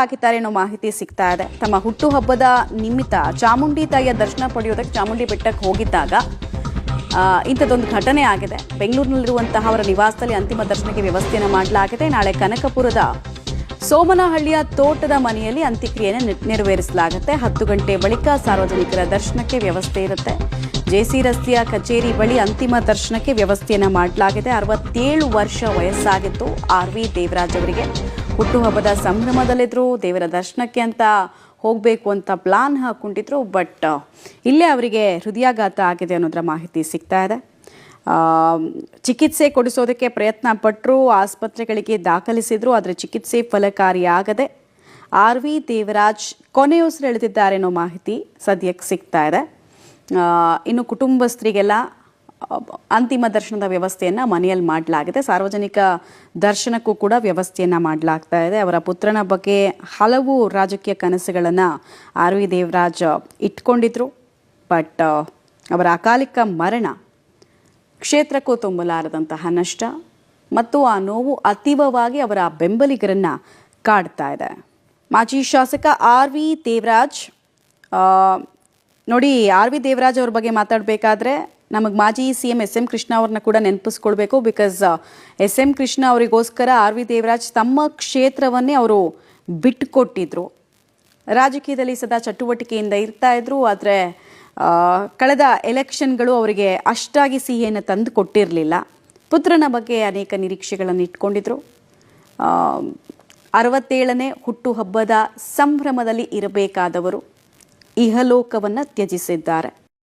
ಆಗಿದ್ದಾರೆ ಅನ್ನೋ ಮಾಹಿತಿ ಸಿಗ್ತಾ ಇದೆ. ತಮ್ಮ ಹುಟ್ಟುಹಬ್ಬದ ನಿಮಿತ್ತ ಚಾಮುಂಡಿ ತಾಯಿಯ ದರ್ಶನ ಪಡೆಯೋದಕ್ಕೆ ಚಾಮುಂಡಿ ಬೆಟ್ಟಕ್ಕೆ ಹೋಗಿದ್ದಾಗ ಇಂಥದ್ದೊಂದು ಘಟನೆ ಆಗಿದೆ. ಬೆಂಗಳೂರಿನಲ್ಲಿರುವಂತಹ ಅವರ ನಿವಾಸದಲ್ಲಿ ಅಂತಿಮ ದರ್ಶನಕ್ಕೆ ವ್ಯವಸ್ಥೆಯನ್ನು ಮಾಡಲಾಗಿದೆ. ನಾಳೆ ಕನಕಪುರದ ಸೋಮನಹಳ್ಳಿಯ ತೋಟದ ಮನೆಯಲ್ಲಿ ಅಂತ್ಯಕ್ರಿಯೆಯನ್ನು ನೆರವೇರಿಸಲಾಗುತ್ತೆ. ಹತ್ತು ಗಂಟೆ ಬಳಿಕ ಸಾರ್ವಜನಿಕರ ದರ್ಶನಕ್ಕೆ ವ್ಯವಸ್ಥೆ ಇರುತ್ತೆ. ಜೆಸಿ ರಸ್ತೆಯ ಕಚೇರಿ ಬಳಿ ಅಂತಿಮ ದರ್ಶನಕ್ಕೆ ವ್ಯವಸ್ಥೆಯನ್ನು ಮಾಡಲಾಗಿದೆ. ಅರವತ್ತೇಳು ವರ್ಷ ವಯಸ್ಸಾಗಿತ್ತು ಆರ್ ವಿ ದೇವರಾಜ್ ಅವರಿಗೆ. ಹುಟ್ಟುಹಬ್ಬದ ಸಂಭ್ರಮದಲ್ಲಿದ್ದರು ದೇವರ ದರ್ಶನಕ್ಕೆ ಅಂತ ಹೋಗಬೇಕು ಅಂತ ಪ್ಲಾನ್ ಹಾಕ್ಕೊಂಡಿದ್ರು ಬಟ್ ಇಲ್ಲೇ ಅವರಿಗೆ ಹೃದಯಾಘಾತ ಆಗಿದೆ ಅನ್ನೋದರ ಮಾಹಿತಿ ಸಿಗ್ತಾ ಇದೆ. ಚಿಕಿತ್ಸೆ ಕೊಡಿಸೋದಕ್ಕೆ ಪ್ರಯತ್ನ ಪಟ್ಟರು ಆಸ್ಪತ್ರೆಗಳಿಗೆ ದಾಖಲಿಸಿದ್ರು, ಆದರೆ ಚಿಕಿತ್ಸೆ ಫಲಕಾರಿಯಾಗದೆ ಆರ್ ವಿ ದೇವರಾಜ್ ಕೊನೆಯುಸಿರೆಳೆದಿದ್ದಾರೆ ಅನ್ನೋ ಮಾಹಿತಿ ಸದ್ಯಕ್ಕೆ ಸಿಗ್ತಾ ಇದೆ. ಇನ್ನು ಕುಟುಂಬಸ್ಥರಿಗೆಲ್ಲ ಅಂತಿಮ ದರ್ಶನದ ವ್ಯವಸ್ಥೆಯನ್ನು ಮನೆಯಲ್ಲಿ ಮಾಡಲಾಗಿದೆ. ಸಾರ್ವಜನಿಕ ದರ್ಶನಕ್ಕೂ ಕೂಡ ವ್ಯವಸ್ಥೆಯನ್ನು ಮಾಡಲಾಗ್ತಾ ಇದೆ. ಅವರ ಪುತ್ರನ ಬಗ್ಗೆ ಹಲವು ರಾಜಕೀಯ ಕನಸುಗಳನ್ನು ಆರ್ ವಿ ದೇವರಾಜ್ ಇಟ್ಕೊಂಡಿದ್ರು. ಬಟ್ ಅವರ ಅಕಾಲಿಕ ಮರಣ ಕ್ಷೇತ್ರಕ್ಕೂ ತುಂಬಲಾರದಂತಹ ನಷ್ಟ ಮತ್ತು ಆ ನೋವು ಅತೀವವಾಗಿ ಅವರ ಬೆಂಬಲಿಗರನ್ನ ಕಾಡ್ತಾ ಇದೆ. ಮಾಜಿ ಶಾಸಕ ಆರ್ ವಿ ದೇವರಾಜ್ ನೋಡಿ, ಆರ್ ವಿ ದೇವರಾಜ್ ಅವ್ರ ಬಗ್ಗೆ ಮಾತಾಡಬೇಕಾದ್ರೆ ನಮಗೆ ಮಾಜಿ C M S M Krishna ಅವ್ರನ್ನ ಕೂಡ ನೆನಪಿಸ್ಕೊಳ್ಬೇಕು ಬಿಕಾಸ್ ಎಸ್ ಎಂ ಕೃಷ್ಣ ಅವರಿಗೋಸ್ಕರ ಆರ್ ವಿ ದೇವರಾಜ್ ತಮ್ಮ ಕ್ಷೇತ್ರವನ್ನೇ ಅವರು ಬಿಟ್ಟುಕೊಟ್ಟಿದ್ರು ರಾಜಕೀಯದಲ್ಲಿ ಸದಾ ಚಟುವಟಿಕೆಯಿಂದ ಇರ್ತಾ ಇದ್ರು, ಆದರೆ ಕಳೆದ ಎಲೆಕ್ಷನ್ಗಳು ಅವರಿಗೆ ಅಷ್ಟಾಗಿ ಸಿಹಿಯನ್ನು ತಂದು ಕೊಟ್ಟಿರಲಿಲ್ಲ. ಪುತ್ರನ ಬಗ್ಗೆ ಅನೇಕ ನಿರೀಕ್ಷೆಗಳನ್ನು ಇಟ್ಕೊಂಡಿದ್ರು. ಅರವತ್ತೇಳನೇ ಹುಟ್ಟುಹಬ್ಬದ ಸಂಭ್ರಮದಲ್ಲಿ ಇರಬೇಕಾದವರು. ಇಹಲೋಕವನ್ನು ತ್ಯಜಿಸಿದ್ದಾರೆ.